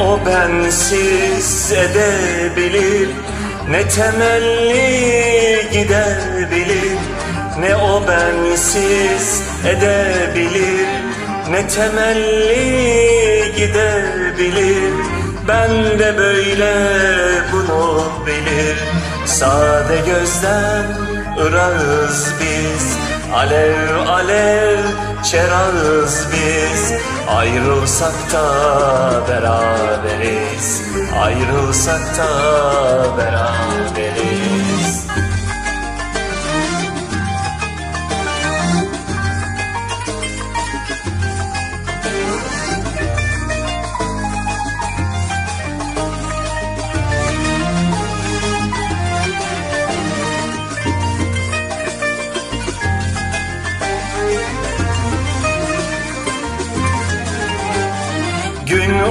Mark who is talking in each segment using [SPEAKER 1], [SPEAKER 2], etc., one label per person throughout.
[SPEAKER 1] o bensiz edebilir Ne temelli gidebilir Ne o bensiz edebilir Ne temelli gidebilir. Ben de böyle bunu bilir Sade gözden ırağız biz Alev alev çerağız biz. Ayrılsak da beraberiz Ayrılsak da beraberiz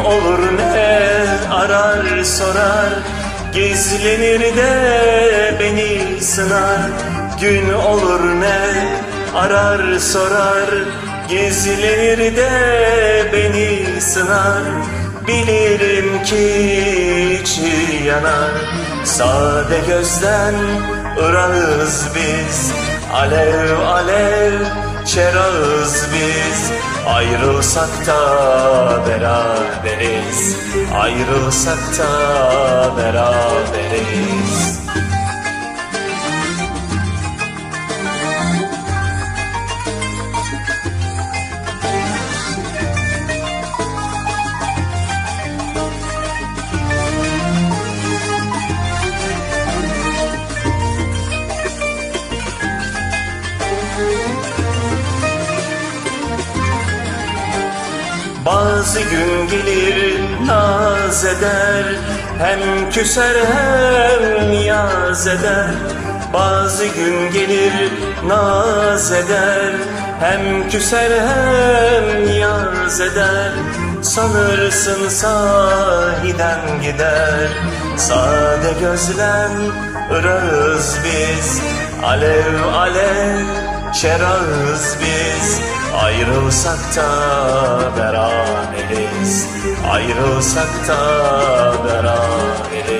[SPEAKER 1] olur ne arar sorar. Gizlenir de beni sınar. Gün olur ne arar sorar. Gizlenir de beni sınar. Bilirim ki içi yanar. Sade gözden ırağız biz. Alev alev çerağız biz Ayrılsak da beraberiz. Ayrılsak da beraberiz Bazı gün gelir naz eder Hem küser hem niyaz eder. Bazı gün gelir naz eder Hem küser hem niyaz eder. Sanırsın sahiden gider Sade gözlem ırağız biz. Alev alev çerağız biz Ayrılsak da beraberiz. Ayrılsak da beraberiz